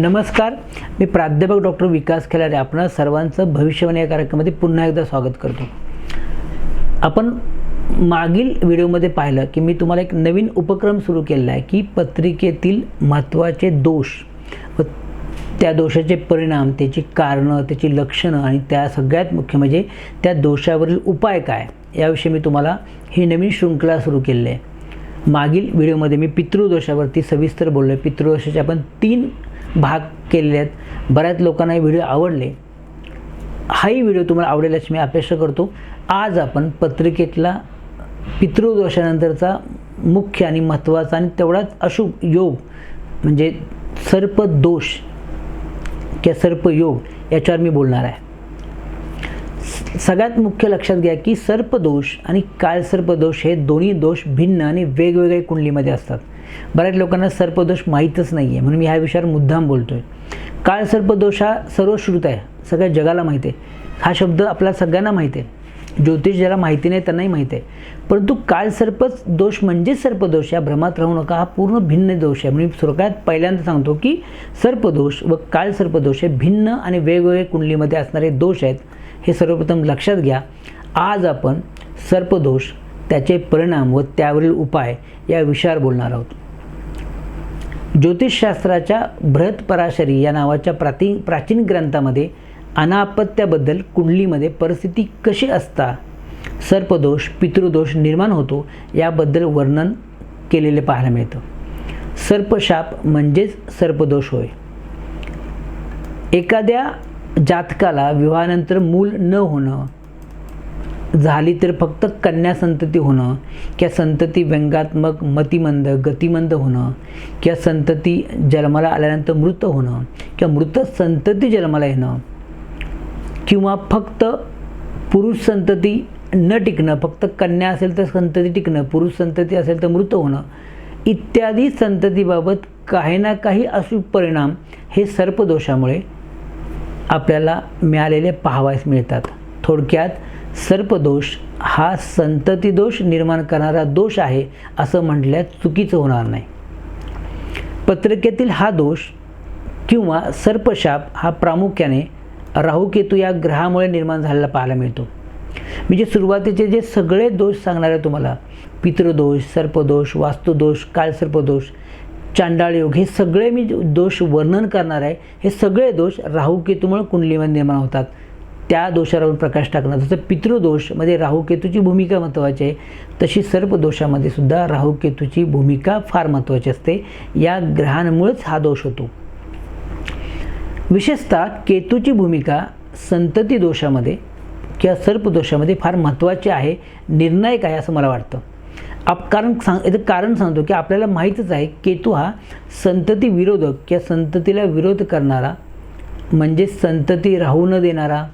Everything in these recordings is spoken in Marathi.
नमस्कार. मी प्राध्यापक डॉक्टर विकास खेलारे. आपणा सर्वांचं भविष्यवाणी या कार्यक्रमामध्ये पुन्हा एकदा स्वागत करतो. आपण मागील व्हिडिओमध्ये पाहिलं की मी तुम्हाला एक नवीन उपक्रम सुरू केलेला आहे की पत्रिकेतील महत्त्वाचे दोष व त्या दोषाचे परिणाम त्याची कारणं त्याची लक्षणं आणि त्या सगळ्यात मुख्य म्हणजे त्या दोषावरील उपाय काय? याविषयी मी तुम्हाला ही नवीन शृंखला सुरू केलेली आहे. मागील व्हिडिओमध्ये मी पितृदोषावरती सविस्तर बोललो आहे पितृदोषाचे आपण तीन भाग केलेले आहेत. बऱ्याच लोकांना हे व्हिडिओ आवडले. हाही व्हिडिओ तुम्हाला आवडेल अशी मी अपेक्षा करतो. आज आपण पत्रिकेतला पितृदोषानंतरचा मुख्य आणि महत्त्वाचा आणि तेवढाच अशुभ योग म्हणजे सर्पदोष किंवा सर्पयोग याच्यावर मी बोलणार आहे. सगळ्यात मुख्य लक्षात घ्या की सर्पदोष आणि काळसर्पदोष हे दोन्ही दोष भिन्न आणि वेगवेगळे कुंडलीमध्ये असतात. बऱ्याच लोकांना सर्पदोष माहीतच नाही आहे म्हणून मी ह्या विषयावर मुद्दाम बोलतो आहे काळ सर्पदोष हा सर्वश्रुत आहे. सगळ्या जगाला माहिती आहे. हा शब्द आपल्या सगळ्यांना माहीत आहे. ज्योतिष ज्याला माहिती नाही त्यांनाही माहिती आहे. परंतु काळसर्पच दोष म्हणजेच सर्पदोष. या भ्रमात राहू नका. हा पूर्ण भिन्न दोष आहे. म्हणून सुरकात पहिल्यांदा सांगतो की सर्पदोष व काळसर्पदोष हे भिन्न आणि वेगवेगळे कुंडलीमध्ये असणारे दोष आहेत. हे सर्वप्रथम लक्षात घ्या. आज आपण सर्पदोष त्याचे परिणाम व त्यावरील उपाय या विषयावर बोलणार आहोत. ज्योतिषशास्त्राच्या बृहत पराशरी या नावाच्या प्राती प्राचीन ग्रंथामध्ये अनापत्याबद्दल कुंडलीमध्ये परिस्थिती कशी असता सर्पदोष पितृदोष निर्माण होतो याबद्दल वर्णन केलेले पाहायला मिळतं. सर्पशाप म्हणजेच सर्पदोष होय. एखाद्या जातकाला विवाहानंतर मूल न होणं झाली तर फक्त कन्या संतती होणं किंवा संतती व्यंगात्मक मतिमंद गतिमंद होणं किंवा संतती जन्माला आल्यानंतर मृत होणं किंवा मृत संतती जन्माला येणं. किंवा फक्त पुरुष संतती न टिकणं फक्त कन्या असेल तर संतती टिकणं पुरुष संतती असेल तर मृत होणं इत्यादी संततीबाबत काही ना काही अशुभ परिणाम हे सर्पदोषामुळे आपल्याला मिळालेले पाहावयास मिळतात. थोडक्यात सर्पदोष हा संततीदोष निर्माण करणारा दोष आहे असं म्हटल्यास चुकीचं होणार नाही. पत्रिकेतील हा दोष किंवा सर्पशाप हा प्रामुख्याने राहुकेतू या ग्रहामुळे निर्माण झालेला पाहायला मिळतो. म्हणजे सुरुवातीचे जे सगळे दोष सांगणार आहे तुम्हाला पितृदोष सर्पदोष वास्तुदोष काळसर्पदोष चांडाळयोग हे सगळे मी दोष वर्णन करणार आहे. हे सगळे दोष राहुकेतूमुळे कुंडलीमध्ये निर्माण होतात. त्या दोषावर प्रकाश टाकणं. जसं पितृदोषमध्ये म्हणजे राहुकेतूची भूमिका महत्त्वाची आहे तशी सर्पदोषामध्ये सुद्धा राहुकेतूची भूमिका फार महत्त्वाची असते. या ग्रहांमुळेच हा दोष होतो. विशेषतः केतूची भूमिका संतती दोषामध्ये किंवा सर्पदोषामध्ये फार महत्त्वाची आहे निर्णायक आहे असं मला वाटतं. आप कारण सांग याचं कारण सांगतो की आपल्याला माहीतच आहे केतू हा संतती विरोधक किंवा संततीला विरोध करणारा म्हणजे संतती राहू न देणारा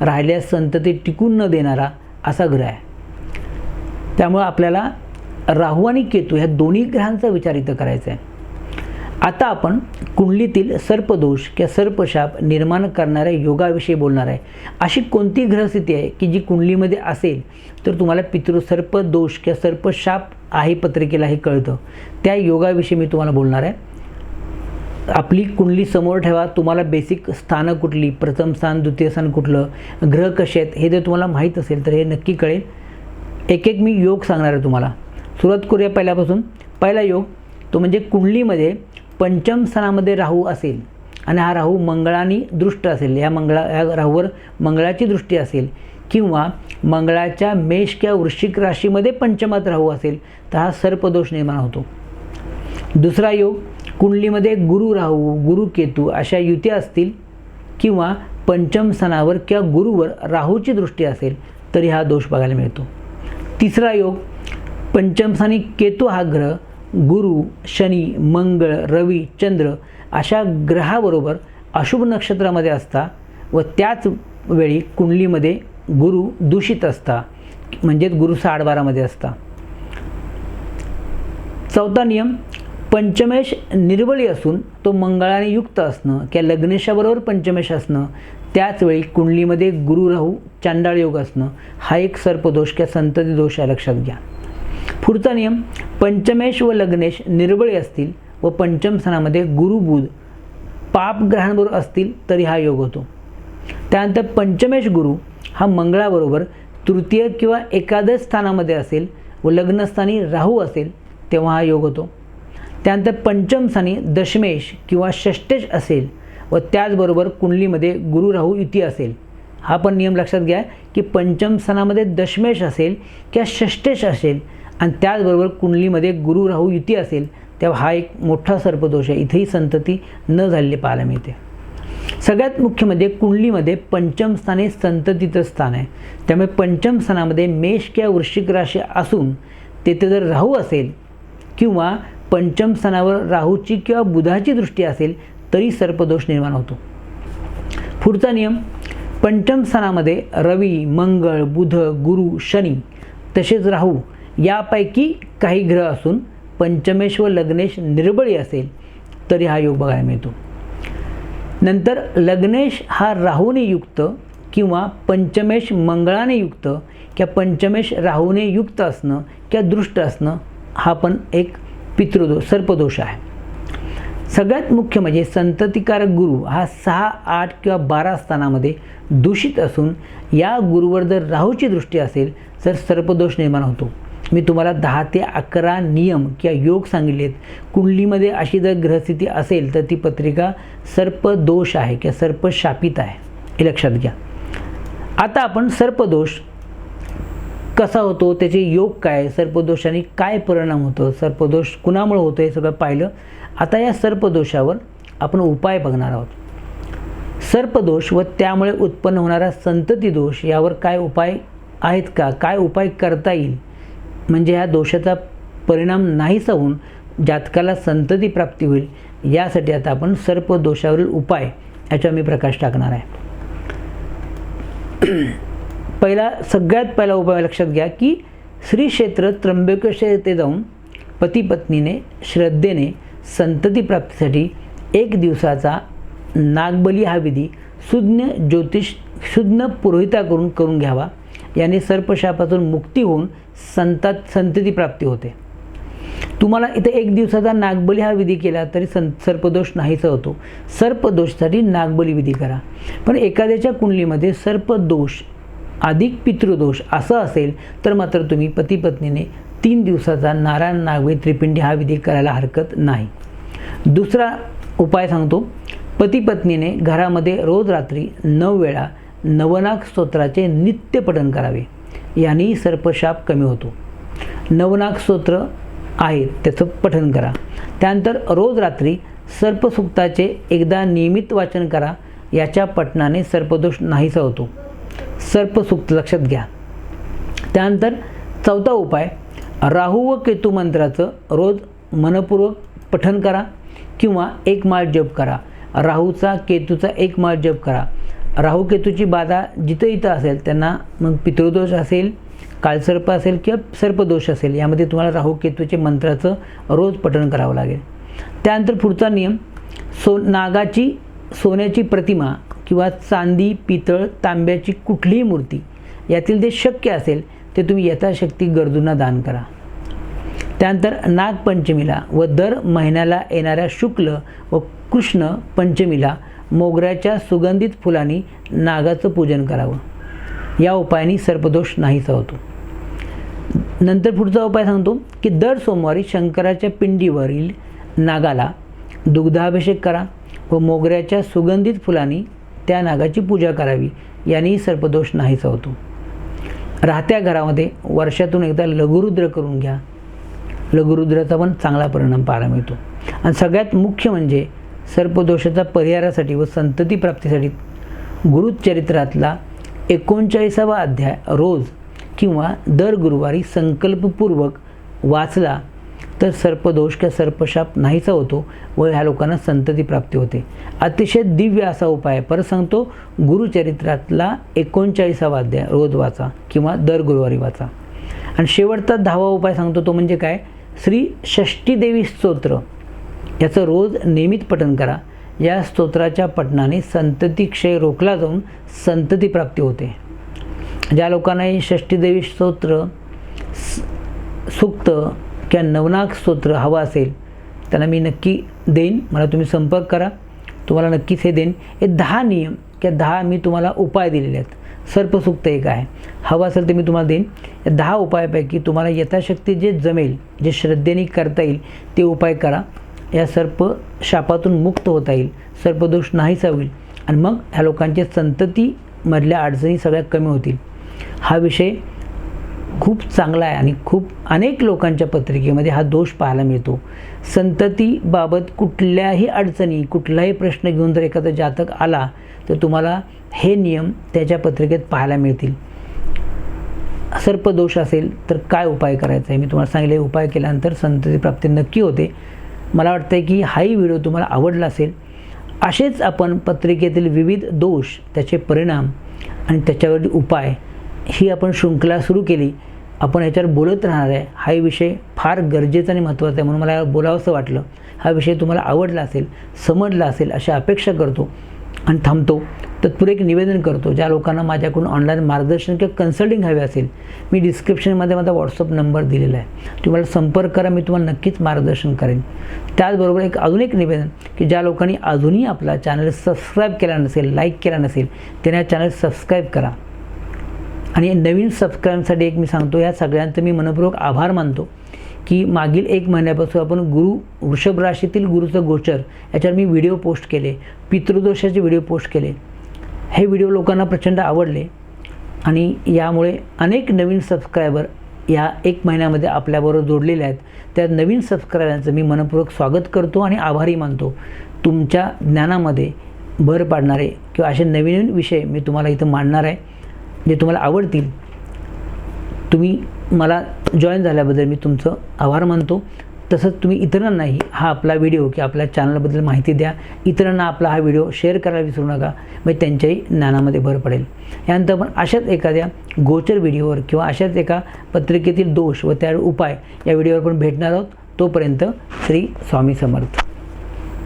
राहिल्यास संतती टिकून न देणारा असा ग्रह आहे. त्यामुळं आपल्याला राहू आणि केतू ह्या दोन्ही ग्रहांचा विचार इथं करायचा आहे. आता आपण कुंडलीतील सर्पदोष किंवा सर्पशाप निर्माण करणाऱ्या योगाविषयी बोलणार आहे. अशी कोणती ग्रहस्थिती आहे की जी कुंडलीमध्ये असेल तर तुम्हाला पितृ सर्पदोष किंवा सर्पशाप आहे पत्रिकेला हे कळतं. त्या योगाविषयी मी तुम्हाला बोलणार आहे. आपली कुंडली समोर ठेवा. तुम्हाला बेसिक स्थानं कुठली? प्रथम स्थान द्वितीय स्थान कुठलं? ग्रह कसे आहेत? हे जर तुम्हाला माहीत असेल तर हे नक्की कळेल. एक एक मी योग सांगणार आहे तुम्हाला. सुरुवात करूया पहिल्यापासून. पहिला योग तो म्हणजे कुंडलीमध्ये पंचम स्थानामध्ये राहू असेल आणि हा राहू मंगळाने दृष्ट असेल. या मंगळा या राहूवर मंगळाची दृष्टी असेल किंवा मंगळाच्या मेष किंवा वृश्चिक राशीमध्ये पंचमात राहू असेल तर हा सर्पदोष निर्माण होतो. दुसरा योग कुंडलीमध्ये गुरु राहू गुरु केतू अशा युती असतील किंवा पंचम सणावर किंवा गुरुवर राहूची दृष्टी असेल तरी हा दोष बघायला मिळतो. तिसरा योग पंचमस्थानी केतू हा ग्रह गुरु शनी मंगळ रवी चंद्र अशा ग्रहाबरोबर अशुभ नक्षत्रामध्ये असता व त्याच वेळी कुंडलीमध्ये गुरु दूषित असता म्हणजेच गुरु साडबारामध्ये असता. चौथा नियम पंचमेश निर्बळी असून तो मंगळाने युक्त असणं किंवा लग्नेशाबरोबर पंचमेश असणं त्याचवेळी कुंडलीमध्ये गुरु राहू चांडाळ योग असणं हा एक सर्पदोष किंवा संतती दोष आहे लक्षात घ्या. पुढचा नियम पंचमेश व लग्नेश निर्बळी असतील व पंचम स्थानामध्ये गुरु बुध पापग्रहांबरोबर असतील तरी हा योग होतो. त्यानंतर पंचमेश गुरु हा मंगळाबरोबर तृतीय किंवा एकादश स्थानामध्ये असेल व लग्नस्थानी राहू असेल तेव्हा हा योग होतो. त्यानंतर पंचम स्थानी दशमेश किंवा षष्टेश असेल व त्याचबरोबर कुंडलीमध्ये गुरु राहू युती असेल. हा पण नियम लक्षात घ्या की पंचम स्थानामध्ये दशमेश असेल किंवा षष्टेश असेल आणि त्याचबरोबर कुंडलीमध्ये गुरु राहू युती असेल तेव्हा हा एक मोठा सर्पदोष आहे. इथेही संतती न झालेली पाहायला मिळते. सगळ्यात मुख्य म्हणजे कुंडलीमध्ये पंचम स्थाने संततीचं स्थान आहे. त्यामुळे पंचम स्थानामध्ये मेष किंवा वृश्चिक राशी असून तेथे जर राहू असेल किंवा पंचम स्थानावर राहूची किंवा बुधाची दृष्टी असेल तरी सर्पदोष निर्माण होतो. पुढचा नियम पंचम स्थानामध्ये रवी मंगळ बुध गुरु शनी तसेच राहू यापैकी काही ग्रह असून पंचमेश व लग्नेश निर्बळी असेल तरी हा योग बघायला मिळतो. नंतर लग्नेश हा राहूने युक्त किंवा पंचमेश मंगळाने युक्त किंवा पंचमेश राहूने युक्त असणं किंवा दृष्ट असणं हा पण एक पितृदोष सर्पदोष आहे. सगळ्यात मुख्य म्हणजे संततिकारक गुरु हा सहा आठ किंवा बारा स्थानामध्ये दूषित असून या गुरुवर जर राहूची दृष्टी असेल तर सर्पदोष निर्माण होतो. मी तुम्हाला दहा ते अकरा नियम किंवा योग सांगितलेत. कुंडलीमध्ये अशी जर ग्रहस्थिती असेल तर ती पत्रिका सर्पदोष आहे किंवा सर्पशापित आहे. हे लक्षात घ्या. आता आपण सर्पदोष कसा होतो त्याचे योग काय सर्पदोषाने काय परिणाम होतो सर्पदोष कुणामुळे होतो हे सगळं पाहिलं. आता या सर्पदोषावर आपण उपाय बघणार आहोत. सर्पदोष व त्यामुळे उत्पन्न होणारा संतती दोष यावर काय उपाय आहेत का? काय उपाय करता येईल? म्हणजे ह्या दोषाचा परिणाम नाहीसा होऊन जातकाला संतती प्राप्ती होईल यासाठी आता आपण सर्पदोषावरील उपाय याच्यावर मी प्रकाश टाकणार आहे. पहिला सगळ्यात पहिला उपाय लक्षात घ्या की श्री क्षेत्र त्र्यंबकेश्वर येथे जाऊन पती पत्नीने श्रद्धेने संतती प्राप्तीसाठी एक दिवसाचा नागबली हा विधी सुज्ञ ज्योतिष सुज्ञ पुरोहिताकडून करून घ्यावा. याने सर्पशापातून मुक्ती होऊन संतात संतती प्राप्ती होते. तुम्हाला इथे एक दिवसाचा नागबली हा विधी केला तरी सं सर्पदोष नाहीसा होतो. सर्पदोषसाठी नागबली विधी करा. पण एखाद्याच्या कुंडलीमध्ये सर्पदोष अधिक पितृदोष असं असेल तर मात्र तुम्ही पती पत्नीने तीन दिवसाचा नारायण नागवे त्रिपिंडी हा विधी करायला हरकत नाही. दुसरा उपाय सांगतो. पती पत्नीने घरामध्ये रोज रात्री नऊ वेळा नवनाग स्तोत्राचे नित्य पठण करावे. याने सर्पशाप कमी होतो. नवनाग स्तोत्र आहे त्याचं पठण करा. त्यानंतर रोज रात्री सर्पसुक्ताचे एकदा नियमित वाचन करा. याच्या पठणाने सर्पदोष नाहीसा होतो. सर्पसूक्त लक्षात घ्या. त्यानंतर चौथा उपाय राहू व केतू मंत्राचं रोज मनपूर्वक पठन करा किंवा एक माळ जप करा. राहूचा केतूचा एक माळ जप करा. राहू केतूची बाधा जिथं इथं असेल त्यांना मग पितृदोष असेल काळसर्प असेल किंवा सर्पदोष असेल यामध्ये तुम्हाला राहू केतूचे मंत्राचं रोज पठण करावं लागेल. त्यानंतर पुढचा नियम सो नागाची सोन्याची प्रतिमा किंवा चांदी पितळ तांब्याची कुठलीही मूर्ती यातील जे शक्य असेल ते तुम्ही यथाशक्ती गरजूंना दान करा. त्यानंतर नागपंचमीला व दर महिन्याला येणाऱ्या शुक्ल व कृष्ण पंचमीला मोगऱ्याच्या सुगंधित फुलांनी नागाचं पूजन करावं. या उपायाने सर्पदोष नाहीसा होतो नंतर पुढचा उपाय सांगतो की दर सोमवारी शंकराच्या पिंडीवरील नागाला दुग्धाभिषेक करा व मोगऱ्याच्या सुगंधित फुलांनी त्या नागाची पूजा करावी यानेही सर्पदोष नाहीसा होतो. राहत्या घरामध्ये वर्षातून एकदा लघुरुद्र करून घ्या. लघुरुद्राचा पण चांगला परिणाम पाहायला मिळतो. आणि सगळ्यात मुख्य म्हणजे सर्पदोषाचा परिहारासाठी व संतती प्राप्तीसाठी गुरुचरित्रातला एकोणचाळीसावा अध्याय रोज किंवा दर गुरुवारी संकल्पपूर्वक वाचला तर सर्पदोष किंवा सर्पशाप नाहीसा होतो व ह्या लोकांना संतती प्राप्ती होते. अतिशय दिव्य असा उपाय परत सांगतो गुरुचरित्रातला एकोणचाळीसावा अध्याय रोज वाचा किंवा दर गुरुवारी वाचा. आणि शेवटचा दहावा उपाय सांगतो तो म्हणजे काय? श्री षष्टीदेवी स्तोत्र. याचं रोज नियमित पठन करा. या स्तोत्राच्या पठणाने संतती क्षय रोखला जाऊन संतती प्राप्ती होते. ज्या लोकांना हे षष्टीदेवी स्तोत्र सुक्त किंवा नवनाक स्तोत्र हवं असेल त्यांना मी नक्की देईन. मला तुम्ही संपर्क करा. तुम्हाला नक्कीच हे देईन. हे दहा नियम किंवा दहा मी तुम्हाला उपाय दिलेले आहेत. सर्पसुक्त एक आहे. हवं असेल तर मी तुम्हाला देईन. या दहा उपायापैकी तुम्हाला यथाशक्ती जे जमेल जे श्रद्धेने करता येईल ते उपाय करा. या सर्प शापातून मुक्त होता येईल. सर्पदोष नाहीसा होईल. आणि मग ह्या लोकांच्या संततीमधल्या अडचणी सगळ्या कमी होतील. हा विषय खूप चांगला आहे आणि खूप अनेक लोकांच्या पत्रिकेमध्ये हा दोष पाहायला मिळतो. संततीबाबत कुठल्याही अडचणी कुठलाही प्रश्न घेऊन जर एखादा जातक आला तर तुम्हाला हे नियम त्याच्या पत्रिकेत पाहायला मिळतील. सर्पदोष असेल तर काय उपाय करायचा आहे? मी तुम्हाला सांगितले उपाय केल्यानंतर संतती प्राप्ती नक्की होते. मला वाटतं आहे की हाही व्हिडिओ तुम्हाला आवडला असेल. असेच आपण पत्रिकेतील विविध दोष त्याचे परिणाम आणि त्याच्यावरील उपाय ही आपण शृंखला सुरू केली आपण याच्यावर बोलत राहणार आहे. हा विषय फार गरजेचा आणि महत्त्वाचा आहे म्हणून मला बोलावंसं वाटलं. हा विषय तुम्हाला आवडला असेल समजला असेल अशी अपेक्षा करतो आणि थांबतो. तत्पुर एक निवेदन करतो ज्या लोकांना माझ्याकडून ऑनलाईन मार्गदर्शन किंवा कन्सल्टिंग हवे असेल मी डिस्क्रिप्शनमध्ये माझा व्हॉट्सअप नंबर दिलेला आहे. तुम्हाला संपर्क करा मी तुम्हाला नक्कीच मार्गदर्शन करेन. त्याचबरोबर एक अजून एक निवेदन की ज्या लोकांनी अजूनही आपला चॅनल सबस्क्राईब केला नसेल लाईक केला नसेल त्यांना चॅनल सबस्क्राईब करा. आणि नवीन सबस्क्राईबसाठी एक मी सांगतो या सगळ्यांचं मी मनपूर्वक आभार मानतो की मागील एक महिन्यापासून आपण गुरु वृषभ राशीतील गुरुचं गोचर याच्यावर मी व्हिडिओ पोस्ट केले पितृदोषाचे व्हिडिओ पोस्ट केले. हे व्हिडिओ लोकांना प्रचंड आवडले आणि यामुळे अनेक नवीन सबस्क्रायबर या एक महिन्यामध्ये आपल्याबरोबर जोडलेले आहेत. त्या नवीन सबस्क्रायबरांचं मी मनपूर्वक स्वागत करतो आणि आभारी मानतो. तुमच्या ज्ञानामध्ये भर पाडणारे किंवा असे नवीन विषय मी तुम्हाला इथं मांडणार आहे. जे तुम्हाला आवडतील. तुम्ही मला जॉईन झाल्याबद्दल मी तुमचं आभार मानतो. तसंच तुम्ही इतरांनाही हा आपला व्हिडिओ की आपल्या चॅनलबद्दल माहिती द्या. इतरांना आपला हा व्हिडिओ शेअर करायला विसरू नका. म्हणजे त्यांच्याही ज्ञानामध्ये भर पडेल. यानंतर आपण अशाच एखाद्या गोचर व्हिडिओवर किंवा अशाच एका पत्रिकेतील दोष व त्यावर उपाय या व्हिडिओवर पण भेटणार आहोत. तोपर्यंत श्री स्वामी समर्थ.